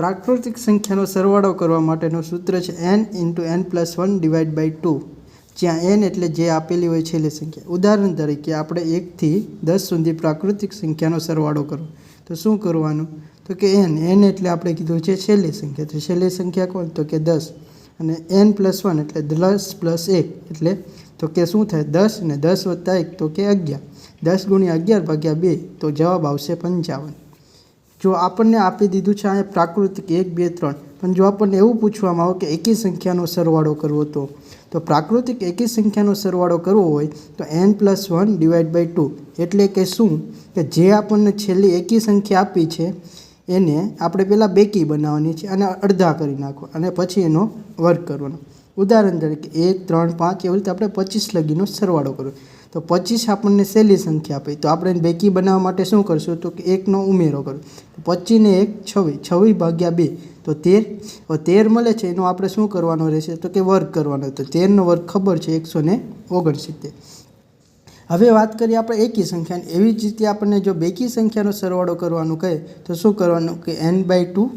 પ્રાકૃતિક સંખ્યાનો સરવાળો કરવા માટેનું સૂત્ર છે N into N plus one divide by two જ્યાં એન એટલે જે આપેલી હોય છેલ્લી સંખ્યા. ઉદાહરણ તરીકે આપણે એકથી દસ સુધી પ્રાકૃતિક સંખ્યાનો સરવાળો કરવો તો શું કરવાનું? તો કે એન એન એટલે આપણે કીધું છે છેલ્લી સંખ્યા. તો છેલ્લી સંખ્યા કોણ? તો કે દસ. અને એન પ્લસ વન એટલે દસ પ્લસ એક એટલે તો કે શું થાય? દસ અને દસ વત્તા એક તો કે અગિયાર. દસ ગુણ્યા અગિયાર ભાગ્યા બે તો જવાબ આવશે પંચાવન. જો આપણને આપી દીધું છે અહીંયા પ્રાકૃતિક એક, બે, ત્રણ, પણ જો આપણને એવું પૂછવામાં આવે કે એકી સંખ્યાનો સરવાળો કરવો તો? તો પ્રાકૃતિક એકી સંખ્યાનો સરવાળો કરવો હોય તો N plus one divide by two એટલે કે શું? કે જે આપણને છેલ્લી એકી સંખ્યા આપી છે એને આપણે પહેલાં બેકી બનાવવાની છે અને અડધા કરી નાખો અને પછી એનો વર્ગ કરવાનો. ઉદાહરણ તરીકે એક, ત્રણ, પાંચ એવી રીતે આપણે પચીસ લગીનો સરવાળો કરવો. તો પચીસ આપણને સહેલી સંખ્યા આપી. તો આપણે બેકી બનાવવા માટે શું કરશું? તો કે એકનો ઉમેરો કરો પચીસને એક, છવ્વીસ. છવ્વીસ ભાગ્યા બે. તો તેર. તેર મળે છે. એનો આપણે શું કરવાનો રહેશે? તો કે વર્ગ કરવાનો. તો તેરનો વર્ગ ખબર છે એકસો ને ઓગણસિત્તેર. હવે વાત કરીએ આપણે એકી સંખ્યાની. એવી જ રીતે આપણને જો બેકી સંખ્યાનો સરવાળો કરવાનું કહે, તો શું કરવાનું? કે N by two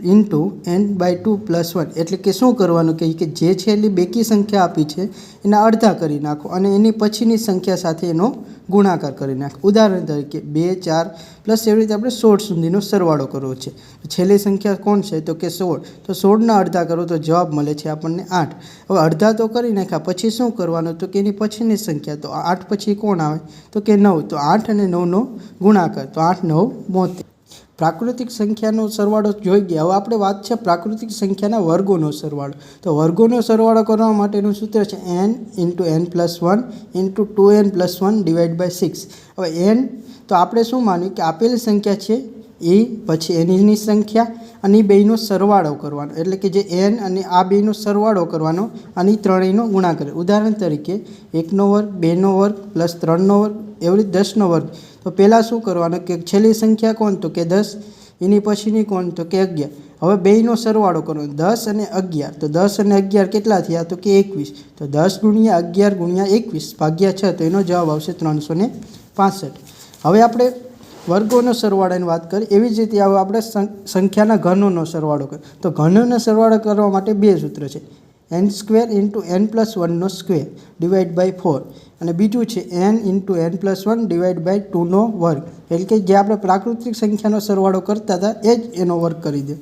into N by two plus one એટલે કે શું કરવાનું? કે કે જે છેલ્લી બેકી સંખ્યા આપી છે, એના અડધા કરી નાખો અને એની પછીની સંખ્યા સાથે એનો ગુણાકાર કરી નાખો. ઉદાહરણ તરીકે બે, ચાર પ્લસ એવી રીતે આપણે સોળ સુધીનો સરવાળો કરવો છે. છેલ્લી સંખ્યા કોણ છે? તો કે સોળ. તો સોળના અડધા કરો તો જવાબ મળે છે આપણને આઠ. હવે અડધા તો કરી નાખ્યા. પછી શું કરવાનું? તો કે એની પછીની સંખ્યા. તો આઠ પછી કોણ આવે? તો કે નવ. તો આઠ અને નવનો ગુણાકાર. તો આઠ, નવ, બોતેર. પ્રાકૃતિક સંખ્યાનો સરવાળો જોઈ ગયા. હવે આપણે વાત છે પ્રાકૃતિક સંખ્યાના વર્ગોનો સરવાળો. તો વર્ગોનો સરવાળો કરવા માટેનું સૂત્ર છે N into N plus one into two N plus one divide by six હવે એન તો આપણે શું માન્યું કે આપેલી સંખ્યા છે એ, પછી એની સંખ્યા અને એ બેયનો સરવાળો કરવાનો. એટલે કે જે એન અને આ બેયનો સરવાળો કરવાનો અને ત્રણેયનો ગુણાકાર. ઉદાહરણ તરીકે એકનો વર્ગ, બેનો વર્ગ પ્લસ ત્રણનો વર્ગ, એવી દસનો વર્ગ. તો પહેલાં શું કરવાનું? કે છેલ્લી સંખ્યા કોણ? તો કે દસ. એની પછીની કોણ? તો કે અગિયાર. હવે બેયનો સરવાળો કરવાનો દસ અને અગિયાર. તો દસ અને અગિયાર કેટલા થયા? તો કે એકવીસ. તો દસ ગુણ્યા અગિયાર ગુણ્યા એકવીસ ભાગ્યા છ, તો એનો જવાબ આવશે ત્રણસો ને હવે આપણે વર્ગોનો સરવાળાની વાત કરીએ એવી જ રીતે આવે આપણે સંખ્યાના ઘનોનો સરવાળો કરીએ તો ઘનોનો સરવાળો કરવા માટે બે સૂત્ર છે. N square into N plus વનનો square divide by four અને બીજું છે N into N plus one divide by ટુનો વર્ગ. એટલે કે જે આપણે પ્રાકૃતિક સંખ્યાનો સરવાળો કરતા હતા, એ જ એનો વર્ગ કરી દે.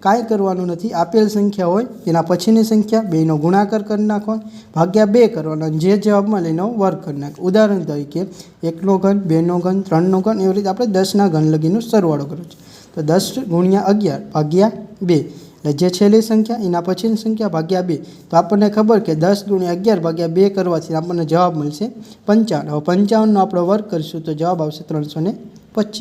કાંઈ કરવાનું નથી, આપેલ સંખ્યા હોય, એના પછીની સંખ્યા, બેનો ગુણાકાર કરી નાખો ભાગ્યા બે કરવાનો જે જવાબ મળે એનો વર્ગ કરી નાખો ઉદાહરણ તરીકે, એકનો ઘન, બેનો ઘન, ત્રણનો ઘન, એવી રીતે આપણે દસના ઘન લગીનો સરવાળો કર્યો છે. તો દસ ગુણ્યા અગિયાર ભાગ્યા બે. એટલે જે છેલ્લી સંખ્યા, એના પછીની સંખ્યા ભાગ્યા બે. તો આપણને ખબર કે દસ ગુણ્યા અગિયાર ભાગ્યા બે કરવાથી આપણને જવાબ મળશે પંચાવન. હવે પંચાવનનો આપણે વર્ગ કરીશું તો જવાબ આવશે ત્રણસો ને પચીસ.